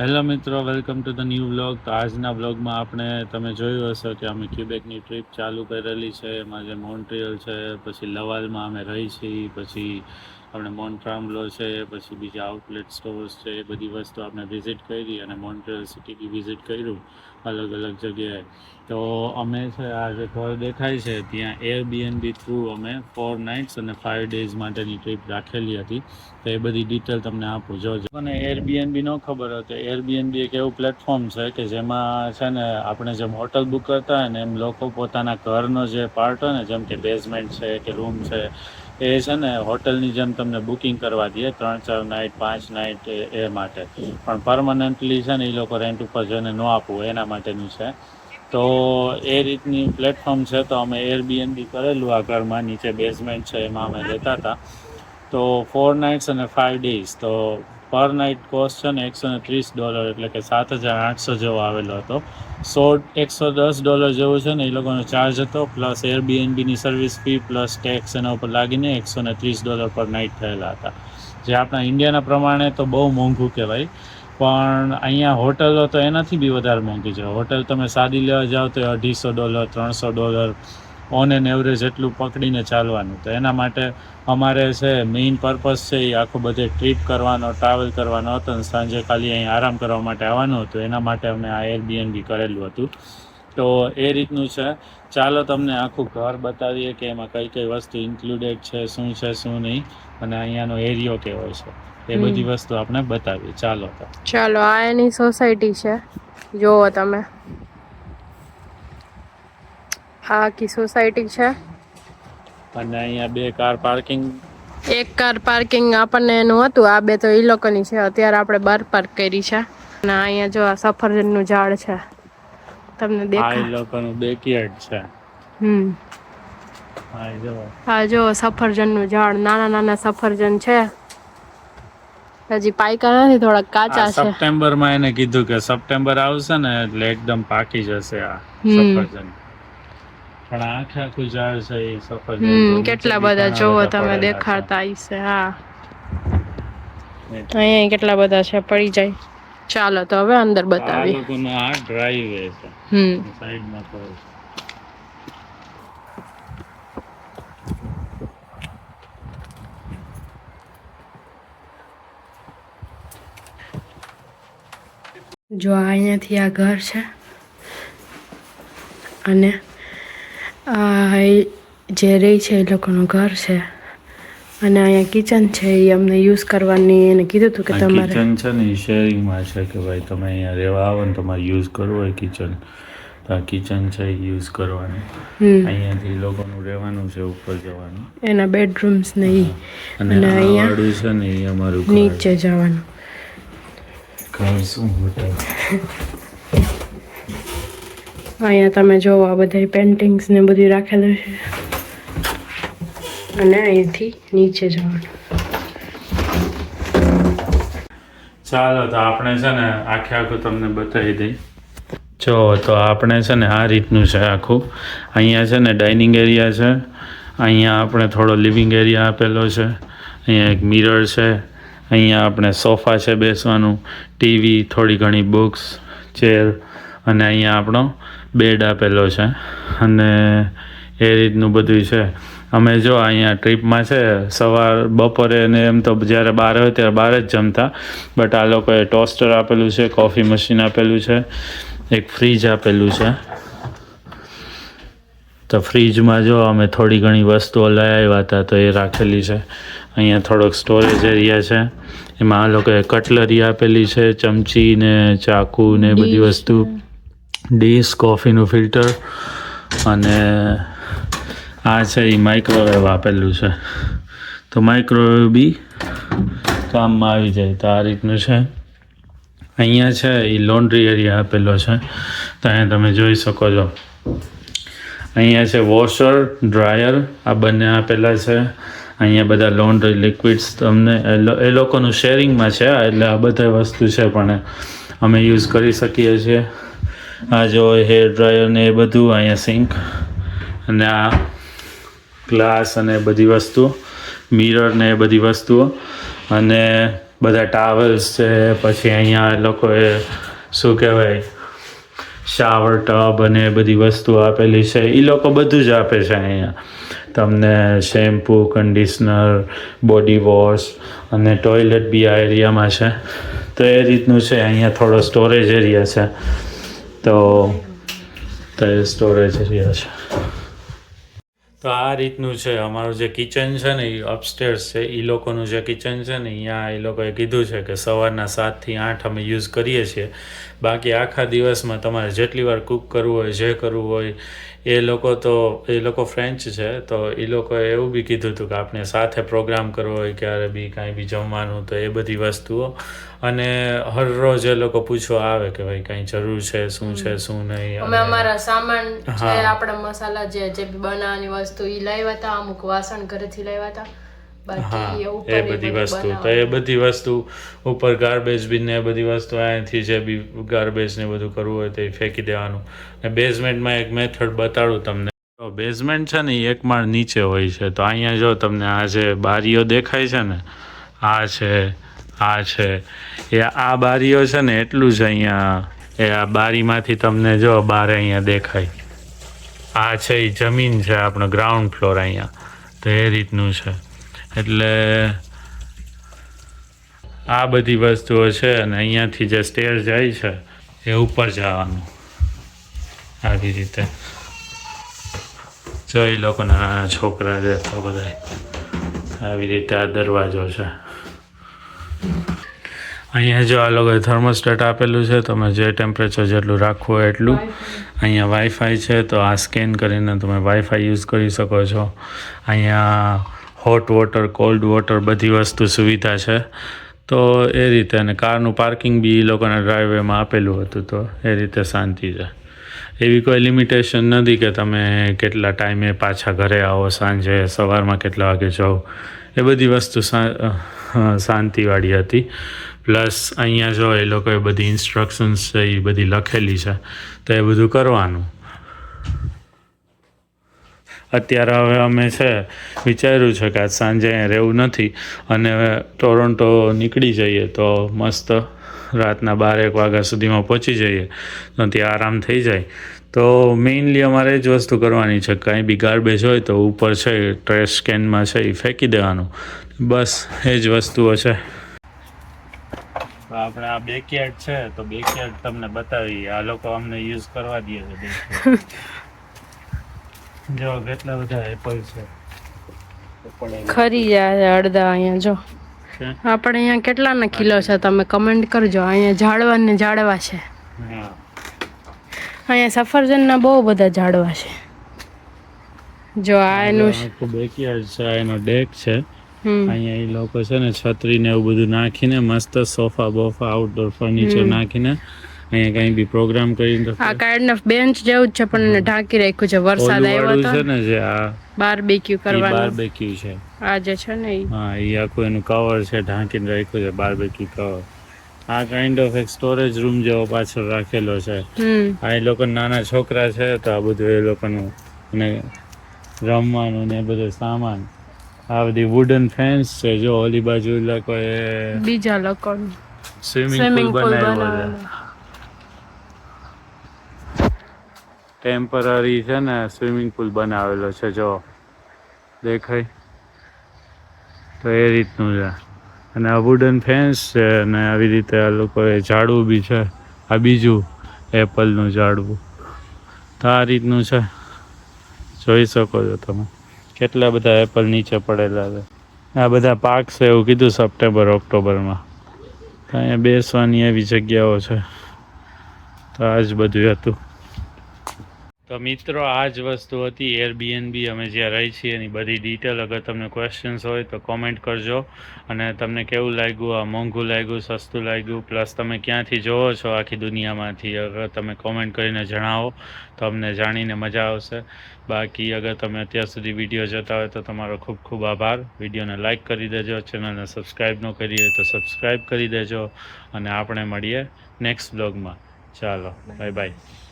Hello મિત્રો, welcome to the new vlog. તો આજના વ્લોગમાં આપણે તમે જોયું હશે કે અમે ક્યુબેકની ટ્રીપ ચાલુ કરેલી છે. એમાં જે મોન્ટ્રિયલ છે, પછી લવાલમાં અમે રહી છીએ, પછી આપણે મોન્ટ્રામ્બલો છે, પછી બીજા આઉટલેટ સ્ટોર્સ છે, એ બધી વસ્તુ આપણે વિઝિટ કરી અને મોન્ટ્રિયલ સિટી બી વિઝિટ કર્યું અલગ અલગ જગ્યાએ. તો અમે છે આ જે ઘર દેખાય છે, ત્યાં એરબીએનબી થ્રુ અમે ફોર નાઇટ્સ અને ફાઇવ ડેઝ માટેની ટ્રીપ રાખેલી હતી. તો એ બધી ડિટેલ તમને આપું અને મને એરબીએનબી ન ખબર હતો. એરબીએન એરબીએનબી એક એવું પ્લેટફોર્મ છે કે જેમાં છે ને, આપણે જેમ હોટલ બુક કરતા હોય ને, એમ લોકો પોતાના ઘરનો જે પાર્ટ હોય ને, જેમ કે બેઝમેન્ટ છે, કે રૂમ છે એ છે ને હોટલની જેમ તમને બુકિંગ કરવા દે ત્રણ ચાર નાઇટ, પાંચ નાઇટ એ માટે. પણ પરમનન્ટલી છે ને એ લોકો રેન્ટ ઉપર જઈને ન આપવું, એના માટેનું છે. તો એ રીતની પ્લેટફોર્મ છે તો અમે એરબીએનબી કરેલું આ ઘરમાં, નીચે બેઝમેન્ટ છે, એમાં અમે રહેતા હતા. તો ફોર નાઇટ્સ અને ફાઇવ ડેઝ તો પર નાઇટ કોસ્ટ છે ને એકસો ને ત્રીસ ડોલર એટલે કે સાત હજાર આઠસો જેવો આવેલો હતો. સો એકસો દસ ડોલર જેવો છે ને, એ લોકોનો ચાર્જ હતો પ્લસ એરબીએનબીની સર્વિસ ફી પ્લસ ટેક્સ એના ઉપર લાગીને એકસો ને ત્રીસ ડોલર પર નાઇટ થયેલા હતા. જે આપણા ઇન્ડિયાના પ્રમાણે તો બહુ મોંઘું કહેવાય, પણ અહીંયા હોટલો તો એનાથી બી વધારે મોંઘી છે. હોટલ તમે સાદી લેવા જાઓ તો અઢીસો ડોલર, ત્રણસો ડોલર ઓન એન એવરેજ એટલું પકડીને ચાલવાનું. તો એના માટે અમારે છે મેઇન પર્પઝ છે એ આખો બધે ટ્રીપ કરવાનો ટ્રાવેલ કરવાનો હતો અને સાંજે ખાલી અહીં આરામ કરવા માટે આવવાનું હતું. એના માટે અમે આ એરબીએનબી કરેલું હતું. તો એ રીતનું છે. ચાલો તમને આખું ઘર બતાવીએ કે એમાં કઈ કઈ વસ્તુ ઇન્ક્લુડેડ છે શું છે શું નહીં અને અહીંયાનો એરિયો કેવો છે. એ બધી વસ્તુ આપણે બતાવીએ. ચાલો ચાલો આ એની સોસાયટી છે. જુઓ તમે. આ આખી સોસાયટી છે. અને અહીંયા બે કાર પાર્કિંગ એક કાર પાર્કિંગ આપણને એનું હતું આ બે તો એ લોકોની છે. અત્યારે આપણે બાર પાર્ક કરી છે. અને અહીંયા જો આ સફરજનનું ઝાડ છે. તમને આ લોકોનું બેકયાર્ડ છે. હમ. હા જો. સફરજનનું ઝાડ નાના નાના સફરજન છે. હજી પાયકા નથી થોડા કાચા છે. સપ્ટેમ્બરમાં એને કીધું કે સપ્ટેમ્બર આવશે ને એટલે એકદમ પાકી જશે આ. સફરજન. પણ આંખ આખું ઝાડ છે એ સફર હમ કેટલા બધા જોવો તમે દેખાડતા હશે હા. અહીંયા કેટલા બધા છે? પડી જાય. ચાલો તો હવે અંદર આ બતાવી લોકોનો આ ડ્રાઈવે છે. હમ. સાઈડમાં તો જો અહીંયાથી આ ઘર છે અને આ જે રહે છે એ લોકોનું ઘર છે. અને અહીંયા કિચન છે એ અમને યુઝ કરવાની એને કીધું હતું કે તમારે કિચન છે ને એ શેરિંગમાં છે કે ભાઈ તમે અહીંયા રહેવા આવો ને તમારે યુઝ કરવું હોય કિચન તો આ કિચન છે એ યુઝ કરવાની. અહીંયાથી લોકોનું રહેવાનું છે ઉપર જવાનું. એના બેડરૂમ્સ ને એ અને અને અહીંયા છે ને એ અમારું નીચે જવાનું. ઘર શું હોટલ? અહીંયા તમે જોવો આ બધા પેન્ટિંગ્સ ને બધી રાખેલું છે. અને અહીંથી નીચે જવાનું. ચાલો, તો આપણે છે ને આખે આખું તમને બતાવી દઈ. જો, તો આપણે છે ને આ રીતનું છે આખું. અહીંયા છે ને ડાઇનિંગ એરિયા છે. અહીંયા આપણે થોડો લિવિંગ એરિયા આપેલો છે. અહીંયા એક મિરર છે. અહીંયા આપણે સોફા છે બેસવાનું. ટીવી થોડી ઘણી બુક્સ ચેર અને અહીંયા આપણો બેડ આપેલો છે. અને એ રીતનું બધું છે. અમે જો અહીંયા ટ્રીપમાં છે સવાર બપોરે ને એમ તો જ્યારે બહાર હોય ત્યારે બહાર જ જમતા. બટ આ લોકોએ ટોસ્ટર આપેલું છે કોફી મશીન આપેલું છે એક ફ્રીજ આપેલું છે. તો ફ્રીજમાં જો અમે થોડી ઘણી વસ્તુઓ લઈ આવ્યા હતા તો એ રાખેલી છે. અહીંયા થોડોક સ્ટોરેજ એરિયા છે. એમાં આ લોકોએ કટલરી આપેલી છે ચમચી ને ચાકુ ને એ બધી વસ્તુ. ડીશ, કોફીનું ફિલ્ટર અને આ છે એ માઇક્રોવેવ આપેલું છે. તો માઇક્રોવેવ બી કામમાં આવી જાય. તો આ રીતનું છે. અહીંયા છે એ લોન્ડ્રી એરિયા આપેલો છે. તો અહીંયા તમે જોઈ શકો છો. અહીંયા છે વોશર ડ્રાયર આ બંને આપેલા છે. અહીંયા બધા લોન્ડ્રી લિક્વિડ્સ તમને એ લોકોનું શેરિંગમાં છે એટલે આ બધા વસ્તુ છે પણ અમે યુઝ કરી શકીએ છીએ. આ જો હેર ડ્રાયર ને એ બધું અહીંયા સિંક અને આ ગ્લાસ અને બધી વસ્તુઓ મિરર ને એ બધી વસ્તુઓ અને બધા ટાવેલ્સ છે, પછી અહીંયા એ લોકોએ શું કહેવાય શાવર ટબ અને એ બધી વસ્તુ આપેલી છે એ લોકો બધું જ આપે છે અહીંયા. તમને શેમ્પૂ કન્ડિશનર બોડી વોશ અને ટોયલેટ બી આ એરિયામાં છે. તો એ રીતનું છે, અહીંયા થોડો સ્ટોરેજ એરિયા છે. તો તે સ્ટોરેજ એરિયા છે તો આ રીતનું છે, અમારું જે કિચન છે ને એ અપસ્ટેર્સ છે એ લોકોનું જે કિચન છે ને અહીંયા એ લોકોએ કીધું છે કે સવારના સાતથી આઠ અમે યુઝ કરીએ છીએ. બાકી આખા દિવસમાં તમારે જેટલી વાર કૂક કરવું હોય જે કરવું હોય એ લોકો તો એ લોકો ફ્રેન્ચ છે તો એ લોકોએ એવું બી કીધું હતું કે આપણે સાથે પ્રોગ્રામ કરવો હોય ક્યારે બી કાંઈ બી જમવાનું તો એ બધી વસ્તુઓ. અને હરરોજ એ લોકો પૂછવા આવે કે ભાઈ કાંઈ જરૂર છે શું છે શું નહીં અમે અમારા સામાન છે. આપણા મસાલા જે જે બી બનાવવાની વસ્તુ એ લાવ્યા હતા અમુક વાસણ ઘરેથી લાવ્યા હતા. એ બધી વસ્તુ તો એ બધી વસ્તુ ઉપર ગાર્બેજ બિન ને એ બધી વસ્તુ અહીંયાથી જે બી ગાર્બેજ ને બધું કરવું હોય તો એ ફેંકી દેવાનું. ને બેઝમેન્ટમાં એક મેથડ બતાડું તમને. તો બેઝમેન્ટ છે ને એ એક માળ નીચે હોય છે. તો અહીંયા જો તમને આ જે બારીઓ દેખાય છે ને આ છે આ છે એ આ બારીઓ છે ને એટલું જ અહીંયા એ આ બારીમાંથી તમને જો બારે અહીંયા દેખાય. આ છે એ જમીન છે આપણો ગ્રાઉન્ડ ફ્લોર અહીંયા. તો એ રીતનું છે. એટલે આ બધી વસ્તુઓ છે અને અહીંયાથી જે સ્ટેર જાય છે એ ઉપર જવાનું. આવી રીતે. જો એ લોકોના નાના છોકરા છે તો બધા આવી રીતે આ દરવાજો છે. અહીંયા જો આ લોકોએ થર્મોસ્ટેટ આપેલું છે તમે જે ટેમ્પરેચર જેટલું રાખવું હોય એટલું. અહીંયા વાઈફાઈ છે તો આ સ્કેન કરીને તમે વાઈફાઈ યુઝ કરી શકો છો. અહીંયા હોટ વોટર કોલ્ડ વોટર બધી વસ્તુ સુવિધા છે. તો એ રીતે અને કારનું પાર્કિંગ બી એ લોકોના ડ્રાઈવેમાં આપેલું હતું તો એ રીતે શાંતિ છે. એવી કોઈ લિમિટેશન નથી કે તમે કેટલા ટાઈમે પાછા ઘરે આવો, સાંજે સવારમાં કેટલા વાગે જાઓ. એ બધી વસ્તુ શાંતિવાળી હતી. પ્લસ અહીંયા જો એ લોકોએ બધી ઇન્સ્ટ્રક્શન્સ છે એ બધી લખેલી છે, તો એ બધું કરવાનું. અત્યારે હવે અમે છે વિચાર્યું છે કે આજ સાંજે અહીંયા રહેવું નથી અને ટોરોન્ટો નીકળી જઈએ તો મસ્ત રાતના બારેક વાગ્યા સુધીમાં પહોંચી જઈએ. તો ત્યાં આરામ થઈ જાય. તો મેઇનલી અમારે એ જ વસ્તુ કરવાની છે કાંઈ બી ગાર્બેજ હોય તો ઉપર છે ટ્રેશ કેનમાં છે એ ફેંકી દેવાનું. બસ એ જ વસ્તુઓ છે. આપણે આ બેકયાર્ડ છે તો બેકયાર્ડ તમને બતાવી આ લોકો અમને યુઝ કરવા દે છે જો કેટલા બધા એપલ છે. ખરી જાય અડધા અહીંયા જો. આપણે અહીંયા કેટલાના કિલો છે તમે કમેન્ટ કરજો. અહીંયા ઝાડવા ને ઝાડવા છે. અહીંયા સફરજનના બહુ બધા ઝાડવા છે. જો આ એનું. બેકયાર્ડ છે આ એનો ડેક છે. અહીંયા એ લોકો છે ને છત્રી ને એવું બધું નાખીને મસ્ત સોફા બોફા આઉટડોર ફર્નિચર નાખીને અહીંયા કઈ બી પ્રોગ્રામ કરીને આ કાર્ડ બેન્ચ જેવું જ છે પણ એને ઢાંકી રાખ્યું છે વરસાદ આવ્યો છે ને જે આ બારબેક્યુ કરવાનું. બારબેક્યુ છે. આ જે છે ને હા એ આખું એનું કવર છે ઢાંકીને રાખ્યું છે બારબેક્યુ કવર આ કાઇન્ડ ઓફ એક સ્ટોરેજ રૂમ જેવો પાછળ રાખેલો છે. હમ. આ એ લોકો નાના છોકરા છે તો આ બધું એ લોકોનું અને રમવાનું ને એ બધું સામાન. આ બધી વુડન ફેન્સ છે જો ઓલી બાજુ લોકોએ બીજા લોકો સ્વિમિંગ પુલ બનાવ્યો છે બનાવેલો ટેમ્પરરી છે ને, સ્વિમિંગ પુલ બનાવેલો છે, જો દેખાય. તો એ રીતનું છે. અને આ વુડન ફેન્સ છે અને આવી રીતે આ લોકોએ ઝાડવું બી છે. આ બીજું એપલનું ઝાડવું. તો આ રીતનું છે. જોઈ શકો છો તમે. કેટલા બધા એપલ નીચે પડેલા છે. આ બધા પાક છે એવું કીધું સપ્ટેમ્બર, ઓક્ટોબરમાં. અહીંયા બેસવાની એવી જગ્યાઓ છે. તો આ જ બધું હતું. તો મિત્રો, આ જ વસ્તુ હતી એરબીએનબી અમે જ્યાં રહી છીએ, એની બધી ડિટેલ અગર તમને ક્વેશ્ચન્સ હોય તો કોમેન્ટ કરજો. અને તમને કેવું લાગ્યું? આ મોંઘું લાગ્યું, સસ્તું લાગ્યું? પ્લસ તમે ક્યાંથી જોવો છો આખી દુનિયામાંથી? અગર તમે કોમેન્ટ કરીને જણાવો, તો અમને જાણીને મજા આવશે. બાકી અગર તમે અત્યાર સુધી વીડિયો જોતા હોય તો તમારો ખૂબ ખૂબ આભાર. વિડીયોને લાઇક કરી દેજો ચેનલને સબસ્ક્રાઈબ ન કરી હોય તો સબસ્ક્રાઈબ કરી દેજો. અને આપણે મળીએ નેક્સ્ટ બ્લોગમાં ચાલો બાય બાય